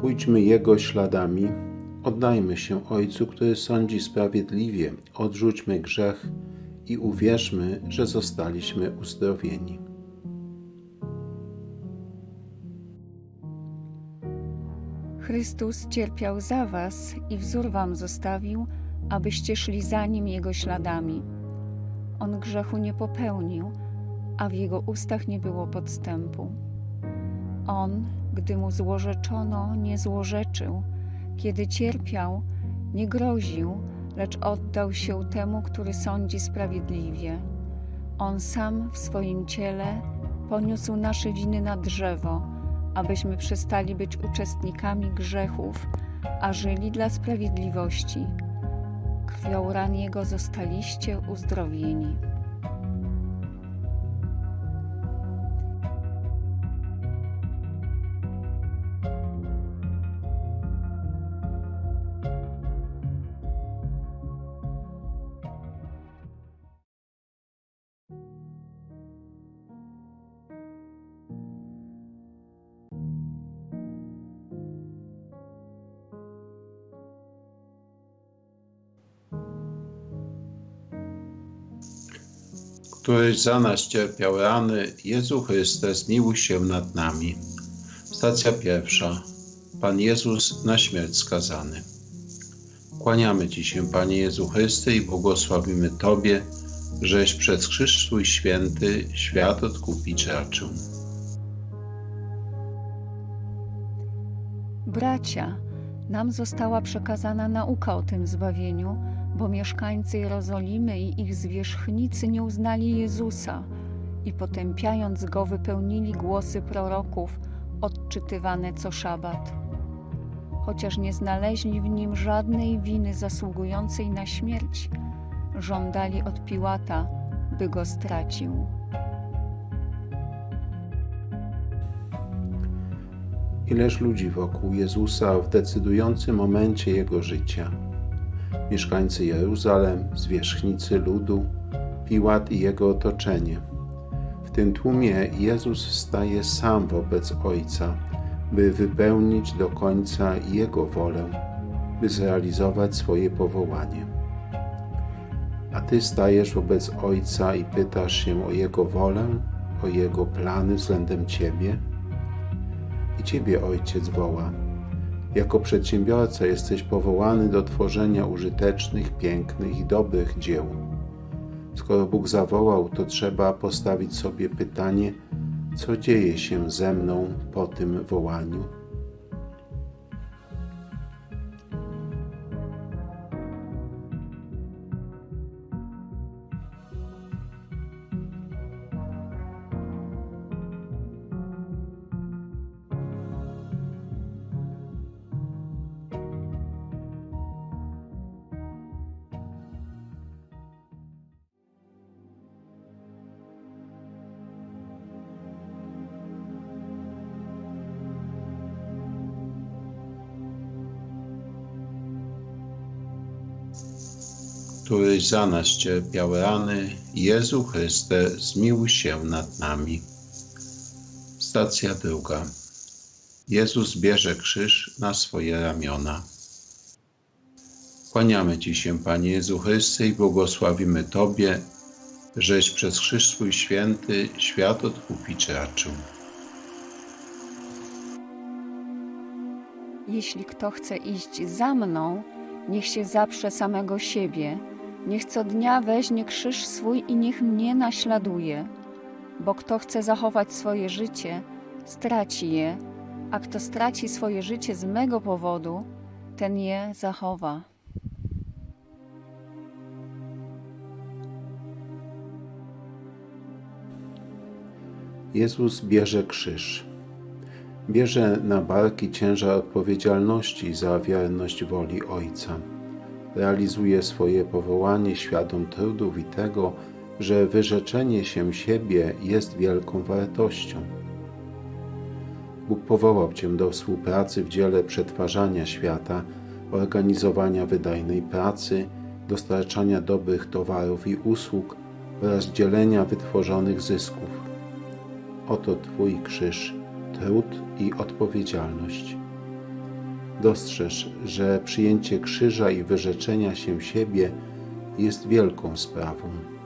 Pójdźmy Jego śladami, oddajmy się Ojcu, który sądzi sprawiedliwie, odrzućmy grzech i uwierzmy, że zostaliśmy uzdrowieni. Chrystus cierpiał za was i wzór wam zostawił, abyście szli za nim jego śladami. On grzechu nie popełnił, a w jego ustach nie było podstępu. On, gdy mu złorzeczono, nie złorzeczył, kiedy cierpiał, nie groził, lecz oddał się temu, który sądzi sprawiedliwie. On sam w swoim ciele poniósł nasze winy na drzewo, abyśmy przestali być uczestnikami grzechów, a żyli dla sprawiedliwości. Krwią ran Jego zostaliście uzdrowieni. Któryś za nas cierpiał rany, Jezu Chryste, zmiłuj się nad nami. Stacja pierwsza. Pan Jezus na śmierć skazany. Kłaniamy Ci się, Panie Jezu Chryste, i błogosławimy Tobie, żeś przez krzyż Twój święty świat odkupić raczył. Bracia, nam została przekazana nauka o tym zbawieniu, bo mieszkańcy Jerozolimy i ich zwierzchnicy nie uznali Jezusa i potępiając go wypełnili głosy proroków odczytywane co szabat. Chociaż nie znaleźli w nim żadnej winy zasługującej na śmierć, żądali od Piłata, by go stracił. Ileż ludzi wokół Jezusa w decydującym momencie Jego życia. Mieszkańcy Jeruzalem, zwierzchnicy ludu, Piłat i jego otoczenie. W tym tłumie Jezus staje sam wobec Ojca, by wypełnić do końca Jego wolę, by zrealizować swoje powołanie. A Ty stajesz wobec Ojca i pytasz się o Jego wolę, o Jego plany względem Ciebie? I Ciebie Ojciec woła. Jako przedsiębiorca jesteś powołany do tworzenia użytecznych, pięknych i dobrych dzieł. Skoro Bóg zawołał, to trzeba postawić sobie pytanie, co dzieje się ze mną po tym wołaniu. Któryś za nas cierpiał rany, Jezu Chryste, zmiłuj się nad nami. Stacja druga. Jezus bierze krzyż na swoje ramiona. Kłaniamy Ci się, Panie Jezu Chryste, i błogosławimy Tobie, żeś przez krzyż swój święty świat odkupić raczył. Jeśli kto chce iść za mną, niech się zaprze samego siebie, niech co dnia weźmie krzyż swój i niech mnie naśladuje. Bo kto chce zachować swoje życie, straci je, a kto straci swoje życie z mego powodu, ten je zachowa. Jezus bierze krzyż. Bierze na barki ciężar odpowiedzialności za wierność woli Ojca. Realizuje swoje powołanie świadom trudów i tego, że wyrzeczenie się siebie jest wielką wartością. Bóg powołał Cię do współpracy w dziele przetwarzania świata, organizowania wydajnej pracy, dostarczania dobrych towarów i usług oraz dzielenia wytworzonych zysków. Oto Twój krzyż, trud i odpowiedzialność. Dostrzeż, że przyjęcie krzyża i wyrzeczenia się siebie jest wielką sprawą.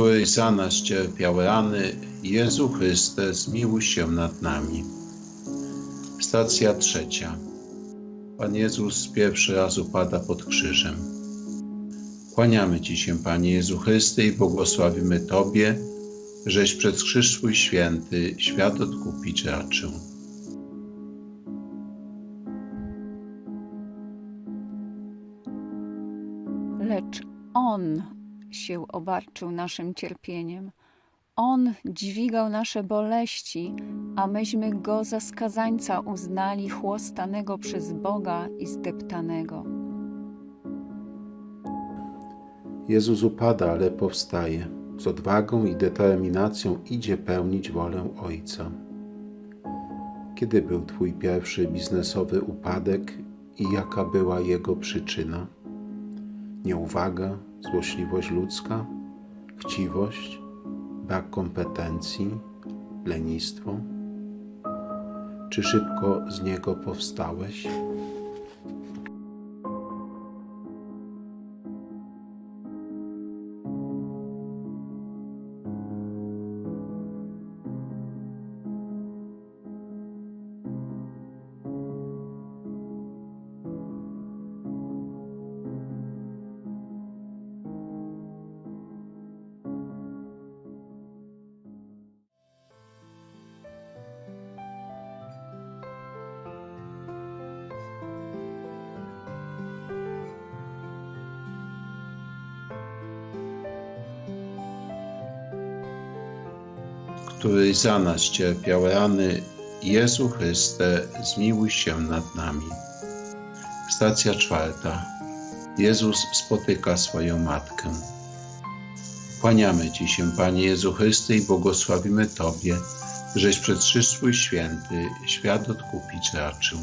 Który za nas cierpiał rany, Jezu Chryste, zmiłuj się nad nami. Stacja trzecia. Pan Jezus pierwszy raz upada pod krzyżem. Kłaniamy Ci się, Panie Jezu Chryste, i błogosławimy Tobie, żeś przez krzyż swój święty świat odkupić raczył. Lecz On się obarczył naszym cierpieniem. On dźwigał nasze boleści, a myśmy go za skazańca uznali, chłostanego przez Boga i zdeptanego. Jezus upada, ale powstaje. Z odwagą i determinacją idzie pełnić wolę Ojca. Kiedy był Twój pierwszy biznesowy upadek i jaka była jego przyczyna? Nieuwaga, złośliwość ludzka, chciwość, brak kompetencji, lenistwo? Czy szybko z niego powstałeś? Który za nas cierpiał rany, Jezu Chryste, zmiłuj się nad nami. Stacja czwarta. Jezus spotyka swoją matkę. Kłaniamy Ci się, Panie Jezu Chryste, i błogosławimy Tobie, żeś przez swój święty świat odkupić raczył.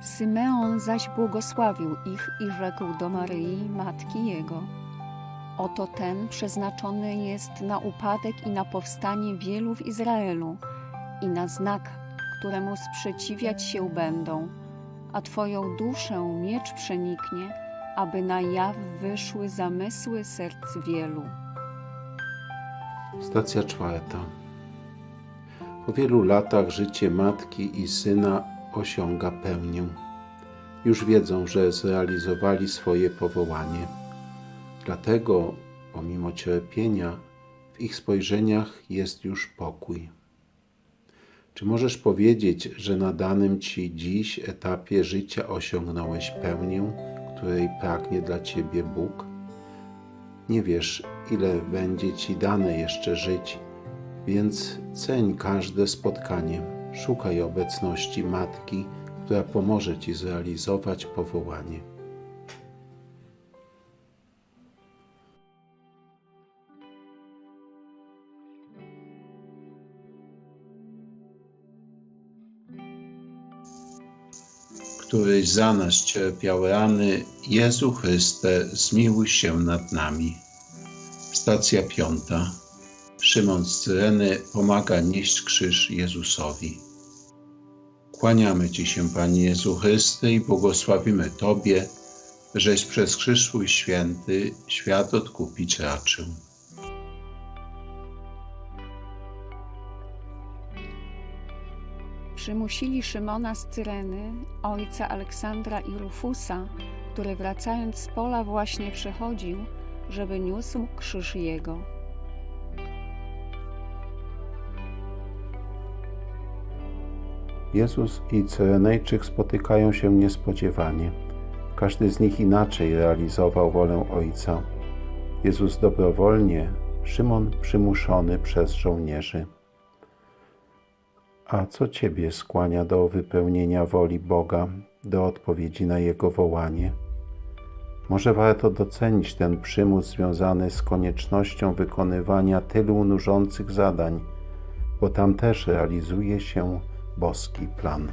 Symeon zaś błogosławił ich i rzekł do Maryi, matki jego: Oto ten przeznaczony jest na upadek i na powstanie wielu w Izraelu i na znak, któremu sprzeciwiać się będą, a Twoją duszę miecz przeniknie, aby na jaw wyszły zamysły serc wielu. Stacja czwarta. Po wielu latach życie matki i syna osiąga pełnię. Już wiedzą, że zrealizowali swoje powołanie. Dlatego, pomimo cierpienia, w ich spojrzeniach jest już pokój. Czy możesz powiedzieć, że na danym Ci dziś etapie życia osiągnąłeś pełnię, której pragnie dla Ciebie Bóg? Nie wiesz, ile będzie Ci dane jeszcze żyć, więc ceń każde spotkanie. Szukaj obecności Matki, która pomoże Ci zrealizować powołanie. Któryś za nas cierpiał rany, Jezu Chryste, zmiłuj się nad nami. Stacja piąta. Szymon z Cyreny pomaga nieść krzyż Jezusowi. Kłaniamy Ci się, Panie Jezu Chryste, i błogosławimy Tobie, żeś przez krzyż swój święty świat odkupić raczył. Przymusili Szymona z Cyreny, ojca Aleksandra i Rufusa, który wracając z pola właśnie przechodził, żeby niósł krzyż jego. Jezus i Cyrenejczyk spotykają się niespodziewanie. Każdy z nich inaczej realizował wolę Ojca. Jezus dobrowolnie, Szymon przymuszony przez żołnierzy. A co Ciebie skłania do wypełnienia woli Boga, do odpowiedzi na Jego wołanie? Może warto docenić ten przymus związany z koniecznością wykonywania tylu nużących zadań, bo tam też realizuje się boski plan.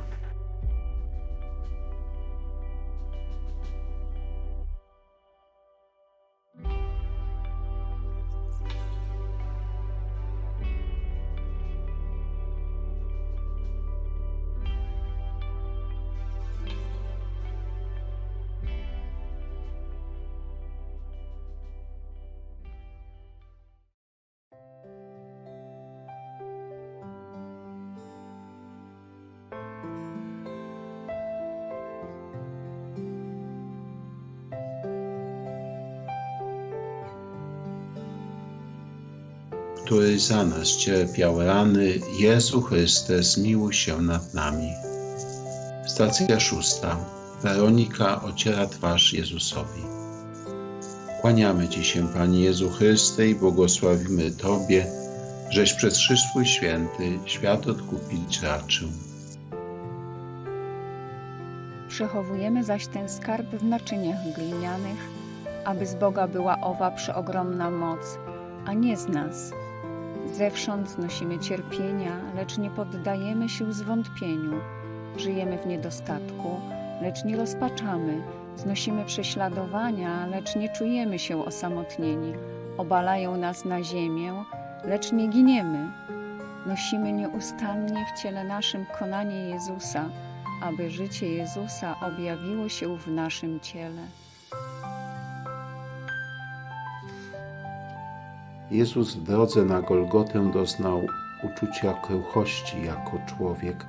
Który za nas cierpiał rany, Jezu Chryste, zmiłuj się nad nami. Stacja szósta. Weronika ociera twarz Jezusowi. Kłaniamy Ci się, Panie Jezu Chryste, i błogosławimy Tobie, żeś przez Twój święty świat odkupić raczył. Przechowujemy zaś ten skarb w naczyniach glinianych, aby z Boga była owa przeogromna moc, a nie z nas. Zewsząd znosimy cierpienia, lecz nie poddajemy się zwątpieniu. Żyjemy w niedostatku, lecz nie rozpaczamy. Znosimy prześladowania, lecz nie czujemy się osamotnieni. Obalają nas na ziemię, lecz nie giniemy. Nosimy nieustannie w ciele naszym konanie Jezusa, aby życie Jezusa objawiło się w naszym ciele. Jezus w drodze na Golgotę doznał uczucia kruchości jako człowiek,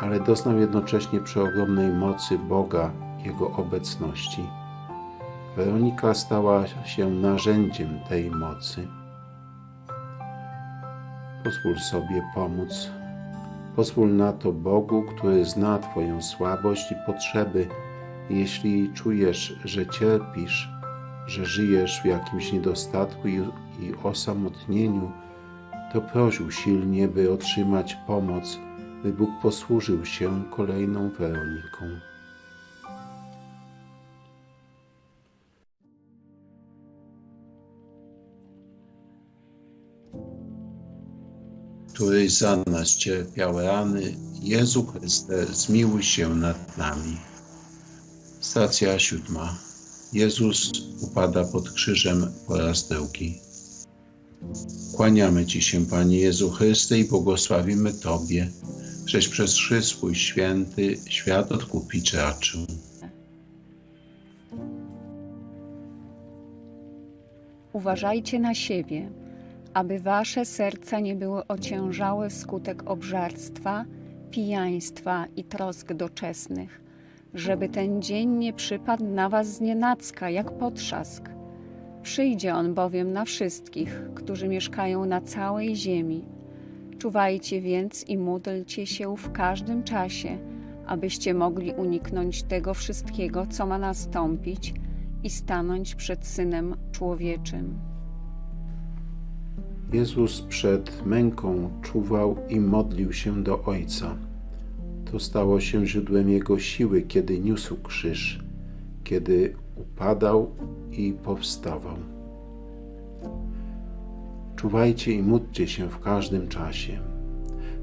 ale doznał jednocześnie przeogromnej mocy Boga, Jego obecności. Weronika stała się narzędziem tej mocy. Pozwól sobie pomóc. Pozwól na to Bogu, który zna Twoją słabość i potrzeby. Jeśli czujesz, że cierpisz, że żyjesz w jakimś niedostatku i, i osamotnieniu, to proś usilnie, by otrzymać pomoc, by Bóg posłużył się kolejną Weroniką. Któryś za nas cierpiał rany, Jezu Chryste, zmiłuj się nad nami. Stacja siódma. Jezus upada pod krzyżem po raz drugi. Kłaniamy Ci się, Panie Jezu Chryste, i błogosławimy Tobie, żeś przez krzyż swój święty świat odkupić raczył. Uważajcie na siebie, aby wasze serca nie były ociężałe wskutek obżarstwa, pijaństwa i trosk doczesnych, żeby ten dzień nie przypadł na was znienacka jak potrzask. Przyjdzie on bowiem na wszystkich, którzy mieszkają na całej ziemi. Czuwajcie więc i módlcie się w każdym czasie, abyście mogli uniknąć tego wszystkiego, co ma nastąpić i stanąć przed Synem Człowieczym. Jezus przed męką czuwał i modlił się do Ojca. To stało się źródłem Jego siły, kiedy niósł krzyż, kiedy upadał i powstawał. Czuwajcie i módlcie się w każdym czasie.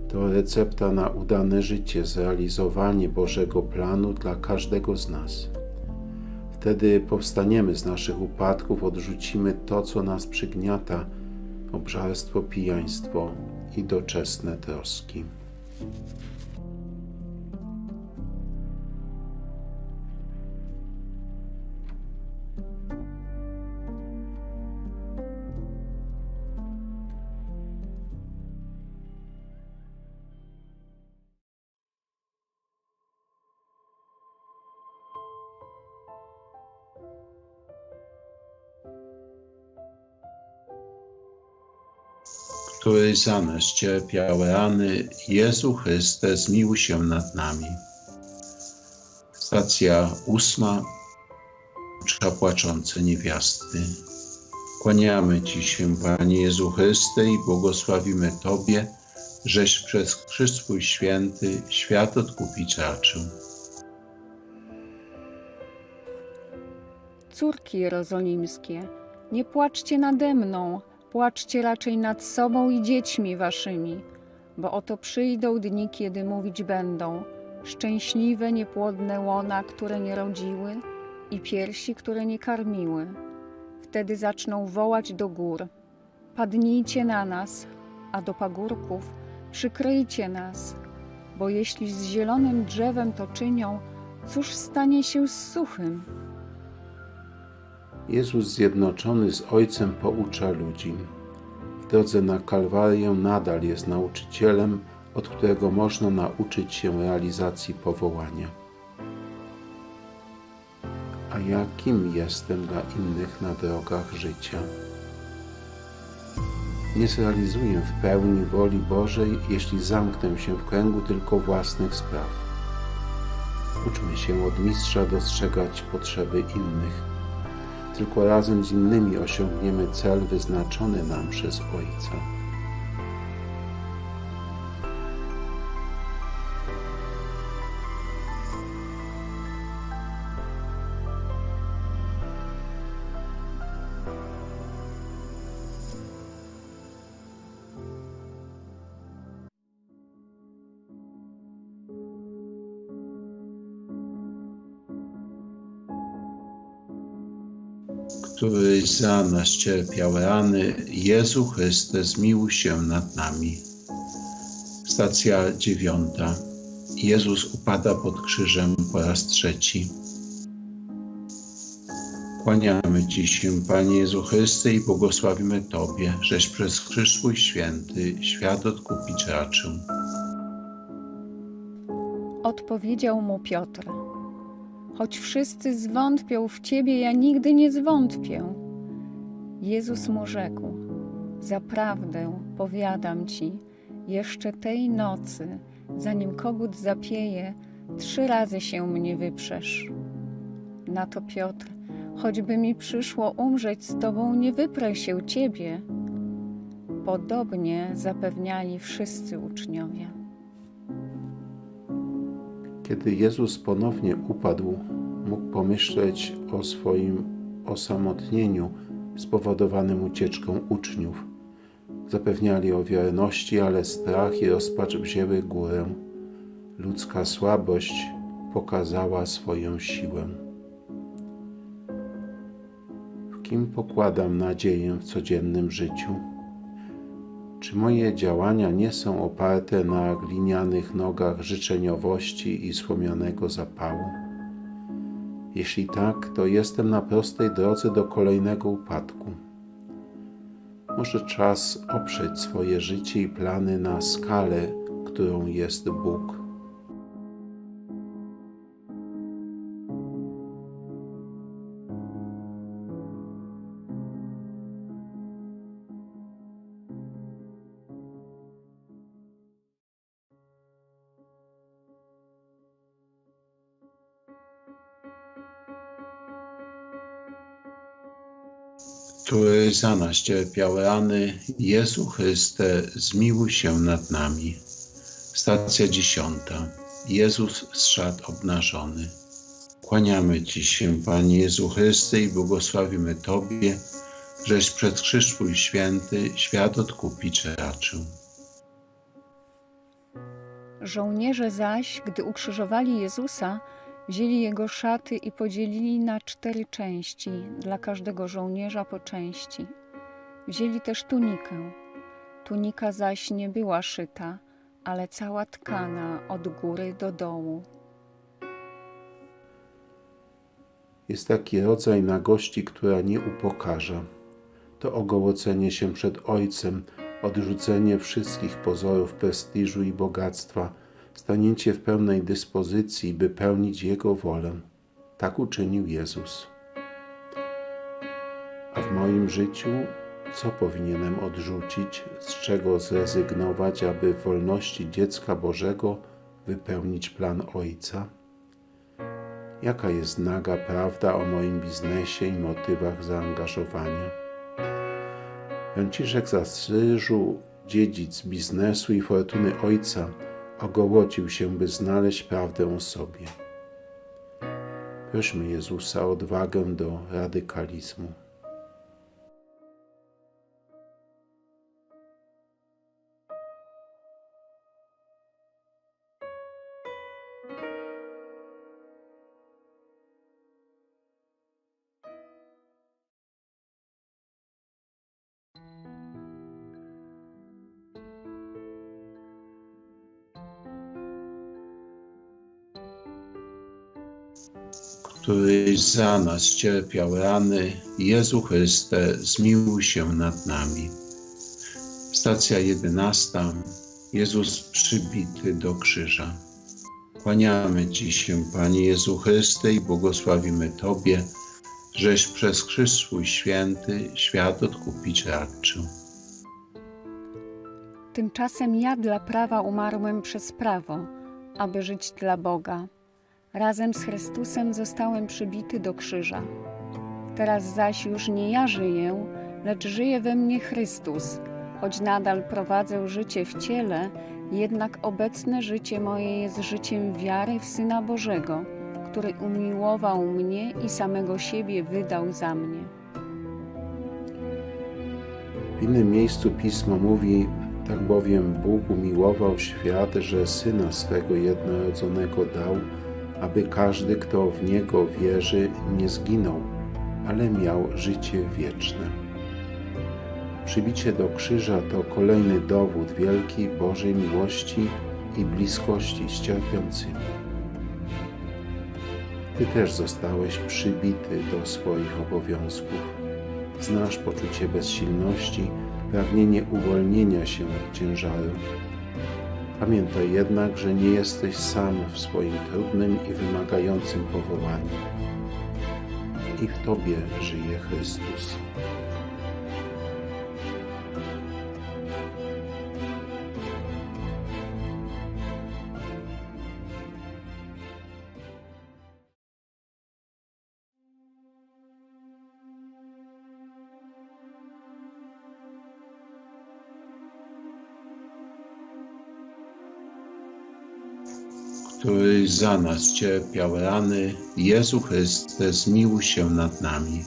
To recepta na udane życie, zrealizowanie Bożego planu dla każdego z nas. Wtedy powstaniemy z naszych upadków, odrzucimy to, co nas przygniata, obżarstwo, pijaństwo i doczesne troski. Który za nas cierpiał rany, Jezu Chryste, zmiłuj się nad nami. Stacja ósma. Czka płaczące niewiasty. Kłaniamy Ci się, Panie Jezu Chryste, i błogosławimy Tobie, żeś przez krzyż swój święty świat odkupić raczył. Córki jerozolimskie, nie płaczcie nade mną, płaczcie raczej nad sobą i dziećmi waszymi, bo oto przyjdą dni, kiedy mówić będą: szczęśliwe niepłodne łona, które nie rodziły, i piersi, które nie karmiły. Wtedy zaczną wołać do gór: Padnijcie na nas, a do pagórków przykryjcie nas, bo jeśli z zielonym drzewem to czynią, cóż stanie się z suchym? Jezus zjednoczony z Ojcem poucza ludzi. W drodze na Kalwarię nadal jest nauczycielem, od którego można nauczyć się realizacji powołania. A ja kim jestem dla innych na drogach życia? Nie zrealizuję w pełni woli Bożej, jeśli zamknę się w kręgu tylko własnych spraw. Uczmy się od mistrza dostrzegać potrzeby innych. Tylko razem z innymi osiągniemy cel wyznaczony nam przez Ojca. Któryś za nas cierpiał rany, Jezu Chryste, zmiłuj się nad nami. Stacja dziewiąta. Jezus upada pod krzyżem po raz trzeci. Kłaniamy Ci się, Panie Jezu Chryste, i błogosławimy Tobie, żeś przez krzyż swój święty świat odkupić raczył. Odpowiedział mu Piotr: Choć wszyscy zwątpią w ciebie, ja nigdy nie zwątpię. Jezus mu rzekł: Zaprawdę powiadam ci, jeszcze tej nocy, zanim kogut zapieje, trzy razy się mnie wyprzesz. Na to Piotr: Choćby mi przyszło umrzeć z tobą, nie wyprę się ciebie. Podobnie zapewniali wszyscy uczniowie. Kiedy Jezus ponownie upadł, mógł pomyśleć o swoim osamotnieniu spowodowanym ucieczką uczniów. Zapewniali o wierności, ale strach i rozpacz wzięły górę. Ludzka słabość pokazała swoją siłę. W kim pokładam nadzieję w codziennym życiu? Czy moje działania nie są oparte na glinianych nogach życzeniowości i słomianego zapału? Jeśli tak, to jestem na prostej drodze do kolejnego upadku. Może czas oprzeć swoje życie i plany na skalę, którą jest Bóg. Który za nas cierpiał rany, Jezu Chryste, zmiłuj się nad nami. Stacja dziesiąta. Jezus zszedł obnażony. Kłaniamy Ci się, Panie Jezu Chryste, i błogosławimy Tobie, żeś przez krzyż Twój święty świat odkupić raczył. Żołnierze zaś, gdy ukrzyżowali Jezusa, wzięli jego szaty i podzielili na cztery części, dla każdego żołnierza po części. Wzięli też tunikę. Tunika zaś nie była szyta, ale cała tkana od góry do dołu. Jest taki rodzaj nagości, która nie upokarza. To ogołocenie się przed Ojcem, odrzucenie wszystkich pozorów prestiżu i bogactwa, stanięcie w pełnej dyspozycji, by pełnić Jego wolę. Tak uczynił Jezus. A w moim życiu co powinienem odrzucić, z czego zrezygnować, aby w wolności dziecka Bożego wypełnić plan Ojca? Jaka jest naga prawda o moim biznesie i motywach zaangażowania? Franciszek z Asyżu dziedzic biznesu i fortuny ojca, ogołocił się, by znaleźć prawdę o sobie. Prośmy Jezusa o odwagę do radykalizmu. Za nas cierpiał rany, Jezu Chryste, zmiłuj się nad nami. Stacja jedenasta. Jezus przybity do krzyża. Kłaniamy Ci się, Panie Jezu Chryste, i błogosławimy Tobie, żeś przez krzyż swój święty świat odkupić raczył. Tymczasem ja dla prawa umarłem przez prawo, aby żyć dla Boga. Razem z Chrystusem zostałem przybity do krzyża. Teraz zaś już nie ja żyję, lecz żyje we mnie Chrystus. Choć nadal prowadzę życie w ciele, jednak obecne życie moje jest życiem wiary w Syna Bożego, który umiłował mnie i samego siebie wydał za mnie. W innym miejscu pismo mówi: Tak bowiem Bóg umiłował świat, że syna swego jednorodzonego dał, aby każdy, kto w niego wierzy, nie zginął, ale miał życie wieczne. Przybicie do krzyża to kolejny dowód wielkiej Bożej miłości i bliskości z cierpiącymi. Ty też zostałeś przybity do swoich obowiązków. Znasz poczucie bezsilności, pragnienie uwolnienia się od ciężaru. Pamiętaj jednak, że nie jesteś sam w swoim trudnym i wymagającym powołaniu. I w Tobie żyje Chrystus. Za nas cierpiał rany, Jezu Chryste, zmiłuj się nad nami.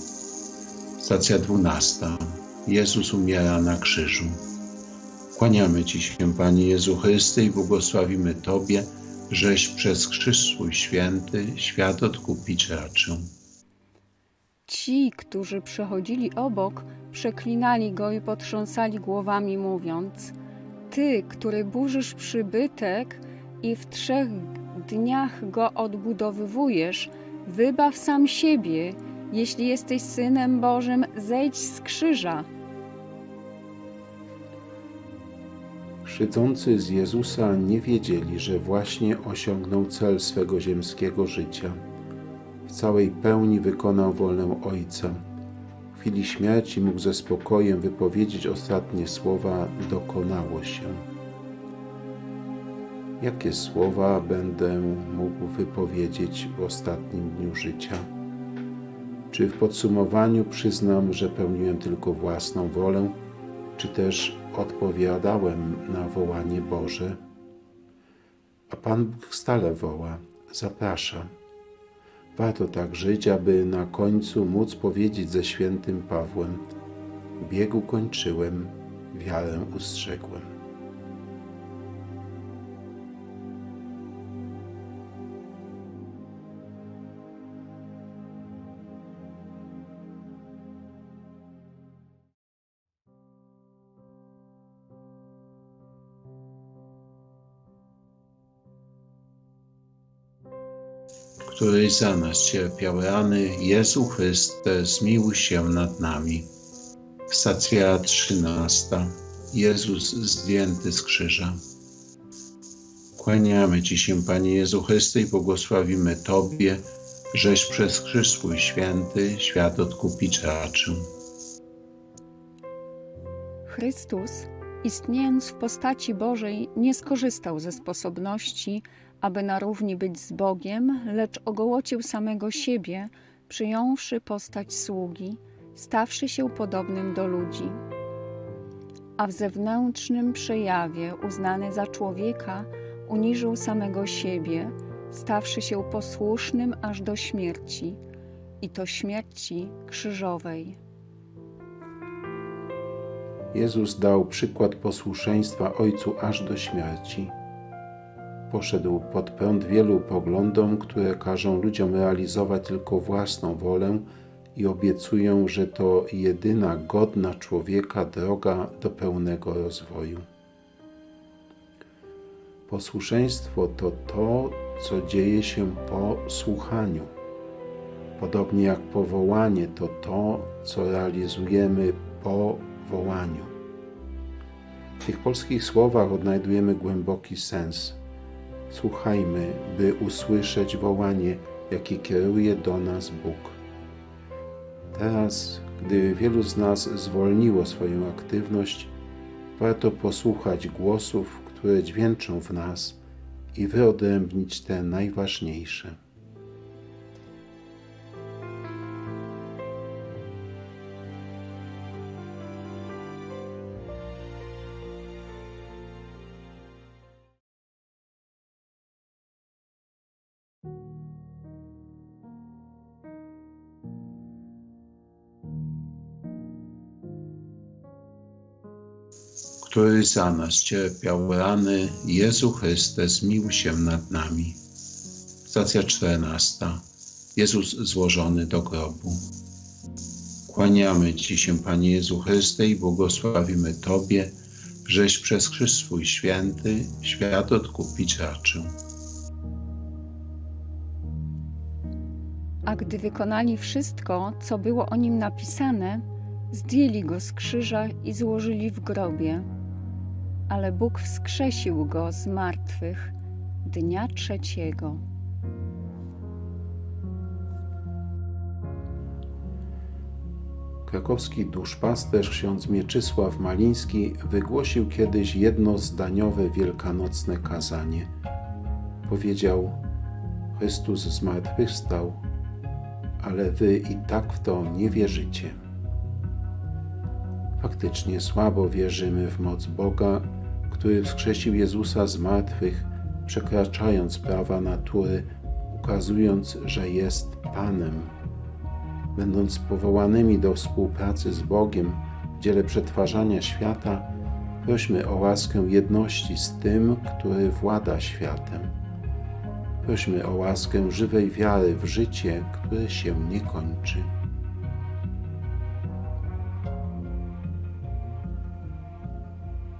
Stacja dwunasta. Jezus umiera na krzyżu. Kłaniamy Ci się, Panie Jezu Chryste, i błogosławimy Tobie, żeś przez krzyż swój święty świat odkupić raczył. Ci, którzy przechodzili obok, przeklinali go i potrząsali głowami, mówiąc: Ty, który burzysz przybytek i w trzech dniach go odbudowywujesz, wybaw sam siebie. Jeśli jesteś synem Bożym, zejdź z krzyża. Szydzący z Jezusa nie wiedzieli, że właśnie osiągnął cel swego ziemskiego życia. W całej pełni wykonał wolę Ojca. W chwili śmierci mógł ze spokojem wypowiedzieć ostatnie słowa: Dokonało się. Jakie słowa będę mógł wypowiedzieć w ostatnim dniu życia? Czy w podsumowaniu przyznam, że pełniłem tylko własną wolę, czy też odpowiadałem na wołanie Boże? A Pan Bóg stale woła, zaprasza. Warto tak żyć, aby na końcu móc powiedzieć ze świętym Pawłem: Biegu kończyłem, wiarę ustrzegłem. Któryś za nas cierpiał rany, Jezu Chryste, zmiłuj się nad nami. Stacja trzynasta. Jezus zdjęty z krzyża. Kłaniamy Ci się, Panie Jezu Chryste, i błogosławimy Tobie, żeś przez krzyż swój święty świat odkupić raczył. Chrystus, istniejąc w postaci Bożej, nie skorzystał ze sposobności, aby na równi być z Bogiem, lecz ogołocił samego siebie, przyjąwszy postać sługi, stawszy się podobnym do ludzi. a w zewnętrznym przejawie uznany za człowieka uniżył samego siebie, stawszy się posłusznym aż do śmierci, i to śmierci krzyżowej. Jezus dał przykład posłuszeństwa Ojcu aż do śmierci. Poszedł pod prąd wielu poglądom, które każą ludziom realizować tylko własną wolę i obiecują, że to jedyna godna człowieka droga do pełnego rozwoju. Posłuszeństwo to to, co dzieje się po słuchaniu. Podobnie jak powołanie to to, co realizujemy po wołaniu. W tych polskich słowach odnajdujemy głęboki sens. Słuchajmy, by usłyszeć wołanie, jakie kieruje do nas Bóg. Teraz, gdy wielu z nas zwolniło swoją aktywność, warto posłuchać głosów, które dźwięczą w nas i wyodrębnić te najważniejsze. Który za nas cierpiał rany, Jezu Chryste, zmiłuj się nad nami. Stacja czternasta. Jezus złożony do grobu. Kłaniamy Ci się, Panie Jezu Chryste, i błogosławimy Tobie, żeś przez krzyż swój święty świat odkupić raczył. A gdy wykonali wszystko, co było o nim napisane, zdjęli go z krzyża i złożyli w grobie. Ale Bóg wskrzesił go z martwych dnia trzeciego. Krakowski duszpasterz ksiądz Mieczysław Maliński wygłosił kiedyś jednozdaniowe wielkanocne kazanie. Powiedział: Chrystus zmartwychwstał, ale wy i tak w to nie wierzycie. Faktycznie słabo wierzymy w moc Boga, który wskrzesił Jezusa z martwych, przekraczając prawa natury, ukazując, że jest Panem. Będąc powołanymi do współpracy z Bogiem w dziele przetwarzania świata, prośmy o łaskę jedności z tym, który włada światem. Prośmy o łaskę żywej wiary w życie, które się nie kończy.